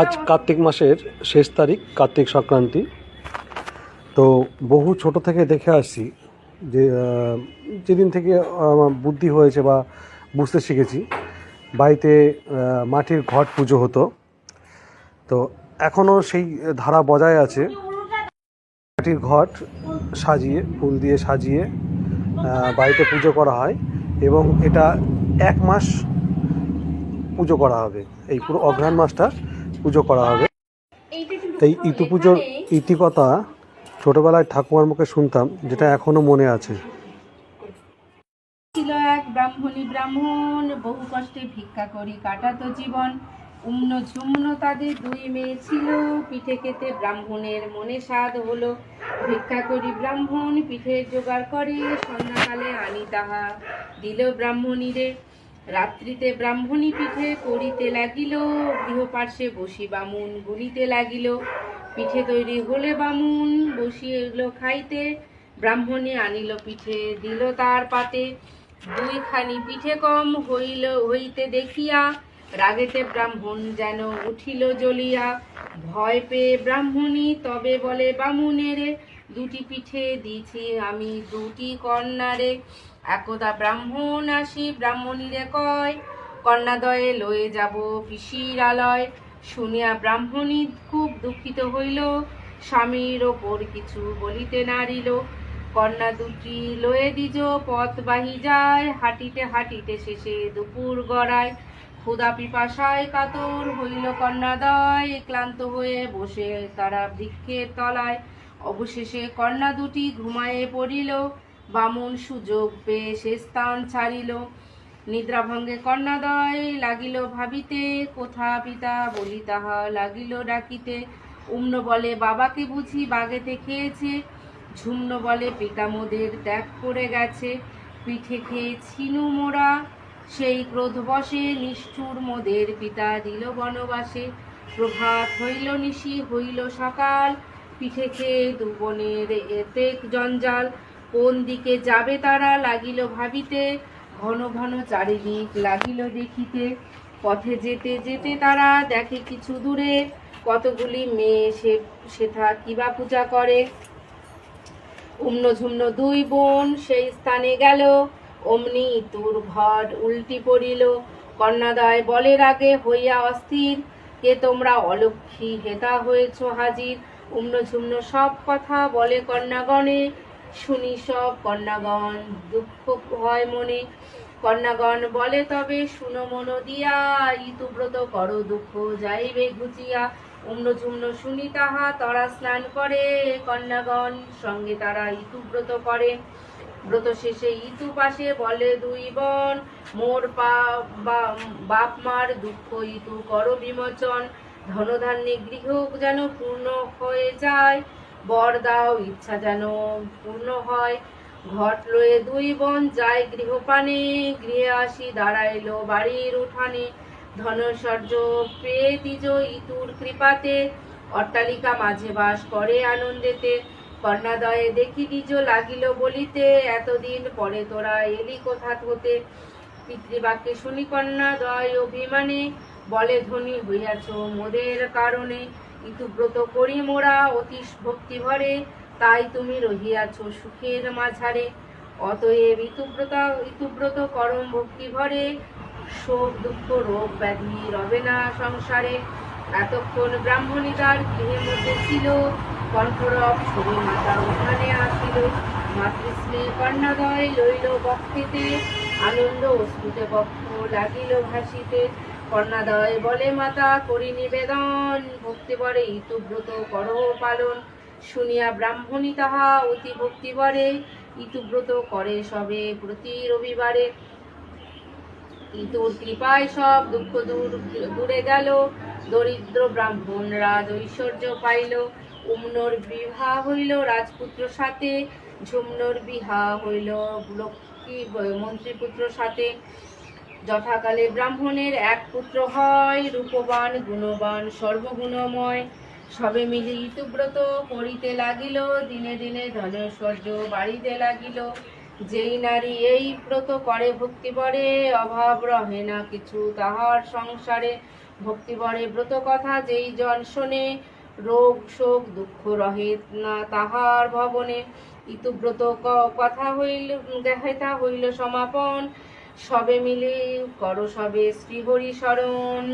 আজ কার্তিক মাসের শেষ তারিখ, কার্তিক সংক্রান্তি। তো বহু ছোট থেকে দেখে আসছি যে যেদিন থেকে আমার বুদ্ধি হয়েছে বা বুঝতে শিখেছি, বাড়িতে মাটির ঘট পুজো হতো। তো এখনও সেই ধারা বজায় আছে। মাটির ঘট সাজিয়ে, ফুল দিয়ে সাজিয়ে বাড়িতে পুজো করা হয় এবং এটা এক মাস পুজো করা হবে। এই পুরো অঘ্রাণ মাসটা পুজো করা হবে। এই ইতু পুজোর ইতিকথা ছোটবেলায় ঠাকুমার মুখে শুনতাম, যেটা এখনও মনে আছে। ছিল এক ব্রাহ্মণী ব্রাহ্মণ, বহু কষ্টে ভিক্ষা করি কাটাতো জীবন। উম্ন ঝুম্ন তাদের দুই মেয়ে ছিল, পিঠে খেতে ব্রাহ্মণের মনে স্বাদ হলো। ভিক্ষা করি ব্রাহ্মণ পিঠের জোগাড় করে, সন্ধ্যাকালে আনি তাহা দিল ব্রাহ্মণীরে। রাত্রিতে ব্রাহ্মণী পিঠে করিতে লাগিল, গৃহপার্শ্বে বসি বামুন গুলিতে লাগিল। পিঠে তৈরি হলে বামুন বসিয়ে এলো খাইতে, ব্রাহ্মণে আনিল পিঠে, দিল তার পাতে। দুইখানি পিঠে কম হইল, হইতে দেখিয়া রাগেতে ব্রাহ্মণ যেন উঠিল জ্বলিয়া। ভয় পেয়ে ব্রাহ্মণী তবে বলে, বামুনেরে দুটি পিঠে দিছি আমি দুটি কন্যারে। একদা ব্রাহ্মণ আসি, ব্রাহ্মণীরে কয়, কন্যাদয়ে লয়ে যাব পিসির আলয়। শুনিয়া ব্রাহ্মণী খুব দুঃখিত হইল, স্বামীর ওপর কিছু বলিতে নারিল। কন্যা দুটি লয়ে দিজ পথ বাহি যায়, হাঁটিতে হাঁটিতে শেষে দুপুর গড়ায়। ক্ষুদা পিপাসায় কাতর হইল কন্যাদয়, ক্লান্ত হয়ে বসে তারা বৃক্ষের তলায়। অবশেষে কন্যা দুটি ঘুমায়ে পড়িল, বামুন সুযোগ পেয়ে সে স্থান ছাড়িল। নিদ্রাভঙ্গে কন্যাদয় লাগিল ভাবিতে, কোথা পিতা বলি তাহা লাগিল ডাকিতে। উম্ন বলে, বাবাকে বুঝি বাগেতে খেয়েছে। ঝুম্ন বলে পিতা মোদের ত্যাগ করে গেছে। পিঠে খেয়ে ছিনু মোরা সেই ক্রোধ বসে, নিষ্ঠুর মোদের পিতা দিল বনবাসে। প্রভাত হইল নিশি, হইল সকাল। পিঠে খেয়ে দুবনের এতে জঞ্জাল। কোন দিকে যাবে তারা লাগিল ভাবিতে, ঘন ঘন চারিদিক লাগিল দেখিতে। পথে যেতে যেতে তারা দেখে কিছু দূরে, কতগুলি মেয়ে সে, সেথা কিবা পূজা করে। উম্ন ঝুম্ন দুই বোন সেই স্থানে গেল, অমনি ইতুর ঘর উল্টি পড়িল। কন্যাদয় বলের আগে হইয়া অস্থির, কে তোমরা অলক্ষী হেতা হয়েছ হাজির? উম্ন ঝুম্ন সব কথা বলে কন্যাগণে, শুনি সব কন্যাগণ দুঃখ হয় মনে। কন্যাগণ বলে, তবে শুনো মন দিয়া, ইতুব্রত করো দুঃখ, যাইবে ঘুচিয়া। উম্ন ঝুম্ন শুনি তাহা, তরা স্নান করে, কন্যাগণ সঙ্গে তারা ইতুব্রত করে। ব্রত শেষে ইতু পাশে বলে, দুই বোন, মোর বাপ মার দুঃখ, ইতু করো বিমোচন। ধনধান্যে গৃহ যেন পূর্ণ হয়ে যায়, বর দাও ইচ্ছা যেন পূর্ণ হয়। ঘট লয়ে দুই বোন যায় গৃহপানে, গৃহে আসি দাঁড়াইলো বাড়ির উঠানে। ধনসর্য পেয়ে দিজ ইতুর কৃপাতে, অট্টালিকা মাঝে বাস করে আনন্দেতে। কন্যাদয়ে দেখি দিজ লাগিল বলিতে, এতদিন পরে তোরা এলি কোথা হতে পিতৃবাক্যে শুনি কন্যাদয় অভিমানে বলে ধনী হইয়াছ। মোদের কারণে ইতুব্রত করি মোরা অতি ভক্তি ভরে, তাই তুমি রহিয়াছ সুখের মাঝারে। অতএব ইতুব্রত ইতুব্রত করম ভক্তি ভরে, শোক, দুঃখ, রোগ, ব্যাধি রবে না সংসারে। এতক্ষণ ব্রাহ্মণী তার গৃহের মধ্যে ছিল, কণ্ঠরব ছবি মাতা ওখানে আসিল। মাতৃস্নেহ কন্যাদয় লইল বক্ষেতে, আনন্দ অশ্রুতে বক্ষ লাগিল ভাসিতে। কন্যাদয় বলে মাতা করি নিবেদন ভক্তিবরে ইতুব্রত করহ পালন। শুনিয়া ব্রাহ্মণী তাহা অতি ভক্তিবরে ইতুব্রত করে সবে প্রতি রবিবারে। ইতুর কৃপায় সব দুঃখ দূর দূরে গেল, দরিদ্র ব্রাহ্মণ রাজ ঐশ্বর্য পাইল। উমনোর বিবাহ হইল রাজপুত্র সাথে, ঝুমনোর বিহা হইল লক্ষ্মী মন্ত্রীপুত্র সাথে। যথাকালে ব্রাহ্মণের এক পুত্র হয়, রূপবান, গুণবান, সর্বগুণময়। সবে মিলে ঋতুব্রত করিতে লাগিল, দিনে দিনে ধনৈশ্বর্য বাড়িতে লাগিল। যেই নারী এই ব্রত করে, ভক্তি বরে, অভাব রহে না কিছু। তাহার সংসারে ভক্তিবরে ব্রত কথা যেই জন শোনে, রোগ শোক দুঃখ রহে না তাহার ভবনে। ইতুব্রত কথা হইল, দেখাইতা হইল সমাপন। সবে মিলে করো সবে শ্রীহরি শরণ।